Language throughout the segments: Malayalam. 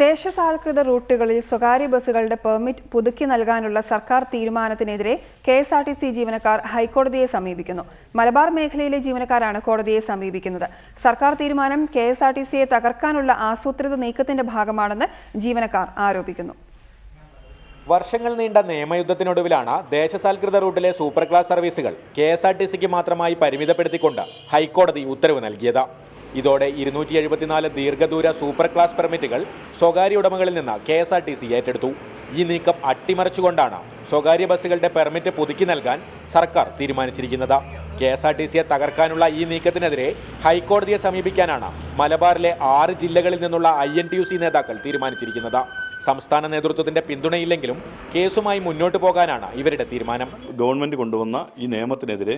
ദേശസാൽകൃത റൂട്ടുകളിൽ സ്വകാര്യ ബസ്സുകളുടെ പെർമിറ്റ് പുതുക്കി നൽകാനുള്ള സർക്കാർ തീരുമാനത്തിനെതിരെ K S R T C ജീവനക്കാർ ഹൈക്കോടതിയെ സമീപിക്കുന്നു. മലബാർ മേഖലയിലെ ജീവനക്കാരാണ് കോടതിയെ സമീപിക്കുന്നത്. സർക്കാർ തീരുമാനം കെ എസ് ആർ ടി സിയെ തകർക്കാനുള്ള ആസൂത്രിത നീക്കത്തിന്റെ ഭാഗമാണെന്ന് ജീവനക്കാർ ആരോപിക്കുന്നു. വർഷങ്ങൾ നീണ്ട നിയമയുദ്ധത്തിനൊടുവിലാണ് ദേശസാൽകൃത റൂട്ടിലെ സൂപ്പർ ക്ലാസ് സർവീസുകൾ കെ എസ് ആർ ടി സിക്ക് മാത്രമായി പരിമിതപ്പെടുത്തിക്കൊണ്ട് ഹൈക്കോടതി ഉത്തരവ് നൽകിയത്. ഇതോടെ ഇരുന്നൂറ്റി എഴുപത്തിനാല് ദീർഘദൂര സൂപ്പർ ക്ലാസ് പെർമിറ്റുകൾ സ്വകാര്യ ഉടമകളിൽ നിന്ന് K S R T C ഏറ്റെടുത്തു. ഈ നീക്കം അട്ടിമറിച്ചുകൊണ്ടാണ് സ്വകാര്യ ബസ്സുകളുടെ പെർമിറ്റ് പുതുക്കി നൽകാൻ സർക്കാർ തീരുമാനിച്ചിരിക്കുന്നത്. കെ എസ് ആർ ടി സിയെ തകർക്കാനുള്ള ഈ നീക്കത്തിനെതിരെ ഹൈക്കോടതിയെ സമീപിക്കാനാണ് മലബാറിലെ ആറ് ജില്ലകളിൽ നിന്നുള്ള I N T U C നേതാക്കൾ തീരുമാനിച്ചിരിക്കുന്നത്. സംസ്ഥാന നേതൃത്വത്തിന്റെ പിന്തുണയില്ലെങ്കിലും കേസുമായി മുന്നോട്ട് പോകാനാണ് ഇവരുടെ തീരുമാനം. ഗവൺമെന്റ് കൊണ്ടുവന്ന ഈ നിയമത്തിനെതിരെ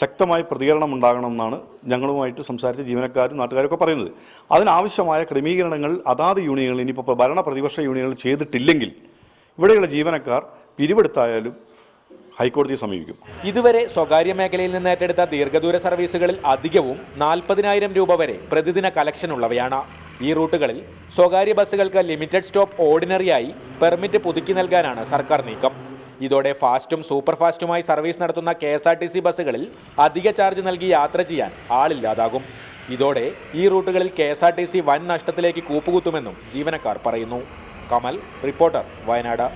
ശക്തമായ പ്രതികരണം ഉണ്ടാകണമെന്നാണ് ഞങ്ങളുമായിട്ട് സംസാരിച്ച ജീവനക്കാരും നാട്ടുകാരൊക്കെ പറയുന്നത്. അതിനാവശ്യമായ ക്രമീകരണങ്ങൾ അതാത് യൂണിയനുകൾ ഇനിയിപ്പോൾ ഭരണ പ്രതിപക്ഷ യൂണിയനുകൾ ചെയ്തിട്ടില്ലെങ്കിൽ ഇവിടെയുള്ള ജീവനക്കാർ പിരിവെടുത്തായാലും ഹൈക്കോടതിയെ സമീപിക്കും. ഇതുവരെ സ്വകാര്യ മേഖലയിൽ നിന്ന് ഏറ്റെടുത്ത ദീർഘദൂര സർവീസുകളിൽ അധികവും നാൽപ്പതിനായിരം രൂപ വരെ പ്രതിദിന കളക്ഷൻ ഉള്ളവയാണ്. ഈ റൂട്ടുകളിൽ സ്വകാര്യ ബസ്സുകൾക്ക് ലിമിറ്റഡ് സ്റ്റോപ്പ് ഓർഡിനറിയായി പെർമിറ്റ് പുതുക്കി നൽകാനാണ് സർക്കാർ നീക്കം. ഇതോടെ ഫാസ്റ്റും സൂപ്പർ ഫാസ്റ്റുമായി സർവീസ് നടത്തുന്ന കെ ബസ്സുകളിൽ അധിക ചാർജ് നൽകി യാത്ര ചെയ്യാൻ ആളില്ലാതാകും. ഇതോടെ ഈ റൂട്ടുകളിൽ K S R T C വൻ നഷ്ടത്തിലേക്ക് കൂപ്പുകുത്തുമെന്നും ജീവനക്കാർ പറയുന്നു. കമൽ റിപ്പോർട്ടർ വയനാട്.